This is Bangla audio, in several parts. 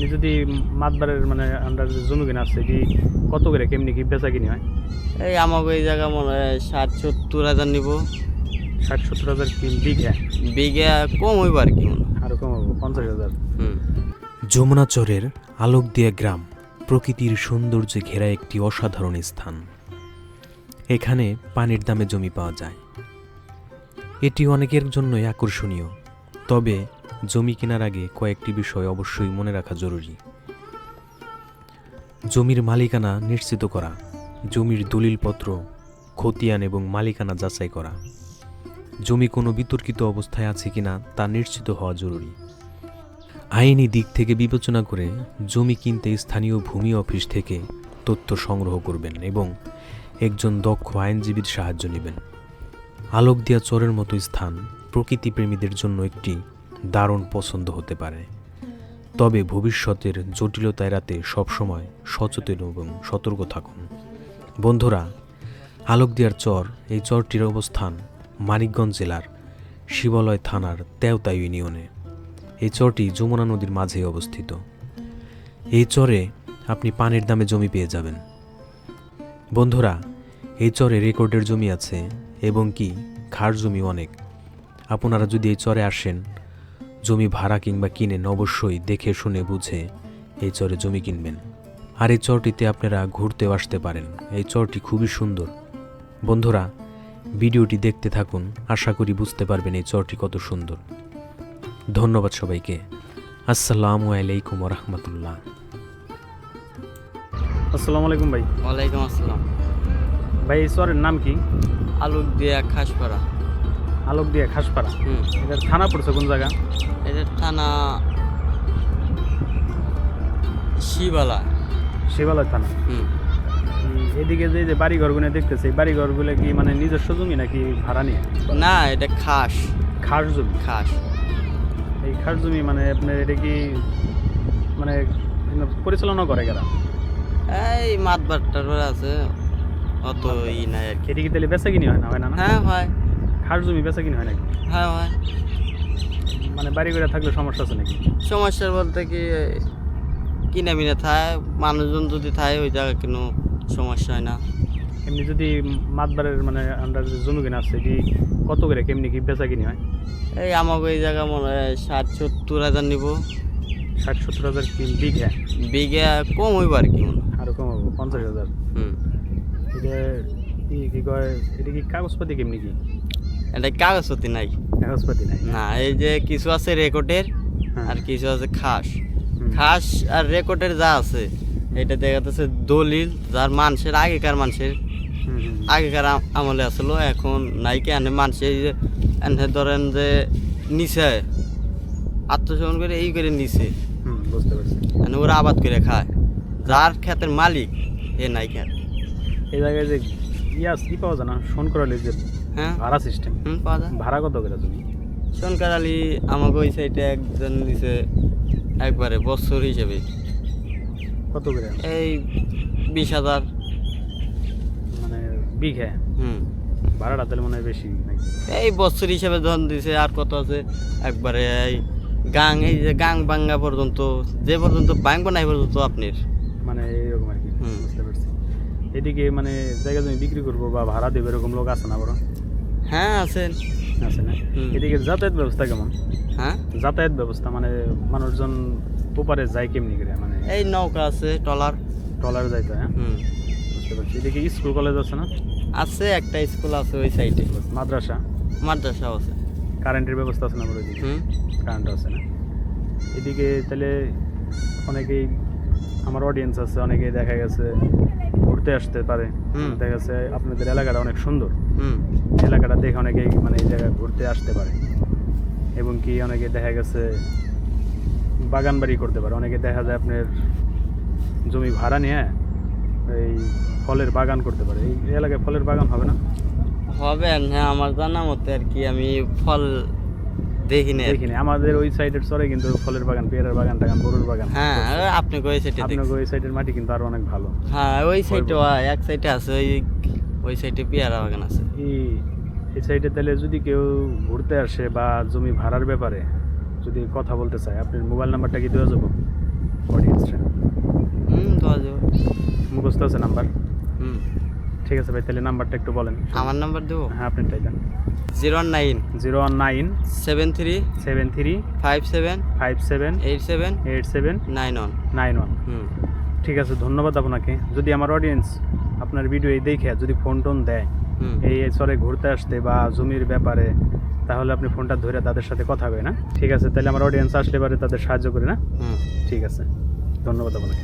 এমনি যদি মাতবারের মানে আন্ডার যে জমি কিনা আছে এটি কত করে কেমনি কি বেচা কিনি হয়? এই আমাকে এই জায়গা মনে হয় ষাট সত্তর হাজার নিব। ষাট সত্তর হাজার কি বিঘা? বিঘা কম হইব আর কি মনে আরও কম হব পঞ্চাশ হাজার। হুম। যমুনাচরের আলোক দিয়া গ্রাম প্রকৃতির সৌন্দর্যে ঘেরা একটি অসাধারণ স্থান। এখানে পানির দামে জমি পাওয়া যায়। এটি অনেকের জন্যই আকর্ষণীয় তবে জমি কেনার আগে কয়েকটি বিষয় অবশ্যই মনে রাখা জরুরি। জমির মালিকানা নিশ্চিত করা, জমির দলিলপত্র, খতিয়ান এবং মালিকানা যাচাই করা। জমি কোনো বিতর্কিত অবস্থায় আছে কিনা তা নিশ্চিত হওয়া জরুরি। আইনি দিক থেকে বিবেচনা করে জমি কিনতে স্থানীয় ভূমি অফিস থেকে তথ্য সংগ্রহ করবেন এবং একজন দক্ষ আইনজীবীর সাহায্য নেবেন। আলোক দিয়া চরের মতো স্থান প্রকৃতিপ্রেমীদের জন্য একটি দারুণ পছন্দ হতে পারে। তবে ভবিষ্যতের জটিলতা এড়াতে সবসময় সচেতন এবং সতর্ক থাকুন। বন্ধুরা আলোক দিয়ার চর, এই চরটির অবস্থান মানিকগঞ্জ জেলার শিবালয় থানার তেওতা ইউনিয়নে। এই চরটি যমুনা নদীর মাঝেই অবস্থিত। এই চরে আপনি পানির দামে জমি পেয়ে যাবেন। বন্ধুরা, এই চরে রেকর্ডের জমি আছে এবং কি, খার জমি অনেক। আপনারা যদি এই চরে আসেন জমি ভাড়া কিংবা কিনেন অবশ্যই দেখে শুনে বুঝে এই চরে জমি কিনবেন। আর এই চরটিতে আপনারা ঘুরতেও আসতে পারেন। এই চরটি খুবই সুন্দর। বন্ধুরা ভিডিওটি দেখতে থাকুন আশা করি বুঝতে পারবেন এই চরটি কত সুন্দর। ধন্যবাদ সবাইকে। আসসালামু আলাইকুম রহমতুল্লাহ আসসালামু আলাইকুম ভাই। ওয়ালাইকুম আসসালাম। ভাই এই চরের নাম কি? আলুক দিয়া খাসপাড়া। আলোক দিয়া খাসপাড়া। হুম। এটার থানা পড়ছে কোন জায়গা? এটা থানা শিবালা শিবালয় থানা। এদিকে যে যে বাড়ি ঘরগুলো দেখতেছে এই বাড়ি ঘরগুলো কি মানে নিজস্ব জমি নাকি ভাড়া নিয়ে? না এটা খাস। খাস জমি? খাস। এই খাস জমি মানে আপনার এটা কি মানে পরিচালনা করে গেলা এই মাতবার টাতবার আছে। অত ই নাই আর কি। এটা কি তাহলে বেচা কিনি হয় না হয় না না? হ্যাঁ হয়। খাস জমি বেচা কিনি হয় নাকি? হ্যাঁ হয়। মানে বাড়ি ঘরে থাকলে সমস্যা আছে নাকি? সমস্যার বলতে কি কিনে মিনে থায় মানুষজন যদি থায় ওই জায়গা কোনো সমস্যা হয় না। এমনি যদি মাতবারের মানে আন্ডার যে জমি কিনা আছে এটি কত করে কেমনি কি বেচা কিনি হয়? এই আমাকে এই জায়গা মনে হয় ষাট সত্তর হাজার নিব। ষাট সত্তর হাজার কি বিঘা? বিঘা কম হইব আর কি মনে আরও কম হব পঞ্চাশ হাজার। হুম। এটা কি কি কয় এটা কি কাগজপাতি কেমনি কি? এটা কাগজপতি নাই। কাগজপাতি নাই। না এই যে কিছু আছে রেকর্ডের হ্যাঁ। আর কিছু আছে খাস। খাস আর রেকর্ডের যা আছে এটা দেখা যাচ্ছে দলিল যার মানুষের আগেকার মানুষের। আগেকার আমলে আসলো এখন নাইকে আনে মানুষের এই যে এনে ধরেন যে নিচে আত্মসমন করে এই করে নিচে বুঝতে পারছি। মানে ওরা আবাদ করে খায়। যার ক্ষেতের মালিক এ নাই খেত এই জায়গায় যে ইয়াস কি পাওয়া যায় না শোন করালি যে হ্যাঁ? ভাড়া সিস্টেম হুম পাওয়া যায়। ভাড়া কত করে তুমি? শনকার আলী আমাকে ওই সাইডে একজন নিচে একবারে বছর হিসেবে। কত করে? এই বিশ হাজার। মানে বিঘা? হুম। ভাড়াটা তাহলে মনে হয় বেশি নাকি? এই বছর হিসেবে ধন দিছে আর কত আছে? একবারে এই গাং এই যে গাং বাঙ্গা পর্যন্ত যে পর্যন্ত বাঙ্গ নাই পর্যন্ত আপনার। মানে এইরকম আর কি। বুঝতে পারছি। এদিকে মানে জায়গা জমি বিক্রি করব বা ভাড়া দেবে এরকম লোক আছে না বড়? হ্যাঁ আছেন। আছে না? এদিকে যাতায়াত ব্যবস্থা কেমন? হ্যাঁ? যাতায়াত ব্যবস্থা মানে মানুষজন ওপারে যায় কেমনি করে মানে এই নৌকা আছে টলার ট্রলার যাইতে হ্যাঁ? বুঝতে পারছি। এদিকে স্কুল কলেজ আছে না? আছে একটা স্কুল আছে ওই সাইডে। মাদ্রাসা? মাদ্রাসাও আছে। কারেন্টের ব্যবস্থা আছে না বড় এদিকে? কারেন্ট আছে না? এদিকে তাহলে অনেকেই আমার অডিয়েন্স আছে অনেকেই দেখা গেছে। ঘুরতে আসতে পারে। দেখা গেছে আপনাদের এলাকাটা অনেক সুন্দর। হুম। এলাকাটা দেখে অনেকেই মানে এই জায়গায় ঘুরতে আসতে পারে। এবং কি অনেকে দেখা গেছে বাগান বাড়ি করতে পারে। অনেকে দেখা যায় আপনার জমি ভাড়া নিয়ে এই ফলের বাগান করতে পারে। এই এলাকায় ফলের বাগান হবে না? হবে হ্যাঁ আমার জানা মতে আর কি আমি ফল আমাদের ওই সাইডের সরে কিন্তু ফলের বাগান বাগান টাগান গরুর বাগান। হ্যাঁ আপনি ওই সাইডে ওই সাইডের মাটি কিন্তু আরও অনেক ভালো। হ্যাঁ ওই সাইডে এক সাইডে আছে ওই ওই সাইডে পেয়ারা বাগান আছে। এই সাইডে তাহলে যদি কেউ ঘুরতে আসে বা জমি ভাড়ার ব্যাপারে যদি কথা বলতে চায় আপনার মোবাইল নাম্বারটা কি দেওয়া যাব? অডিয়েন্সটা দেওয়া মুখস্থ আছে নাম্বার ঠিক আছে ভাই তাহলে নাম্বারটা একটু বলেন। আমার নাম্বার দেবো? হ্যাঁ আপনারটাই দেন। Zero nine zero one nine seven three seven three five seven five seven eight seven eight seven nine one nine one হুম। ঠিক আছে ধন্যবাদ আপনাকে। যদি আমার অডিয়েন্স আপনার ভিডিও এই দেখে যদি ফোন টোন দেয় এই চরে ঘুরতে আসতে বা জমির ব্যাপারে তাহলে আপনি ফোনটা ধরে তাদের সাথে কথা হবে না ঠিক আছে তাহলে আমার অডিয়েন্স আসলে পারে তাদের সাহায্য করে না? হুম। ঠিক আছে ধন্যবাদ আপনাকে।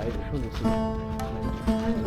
买一顺着给自己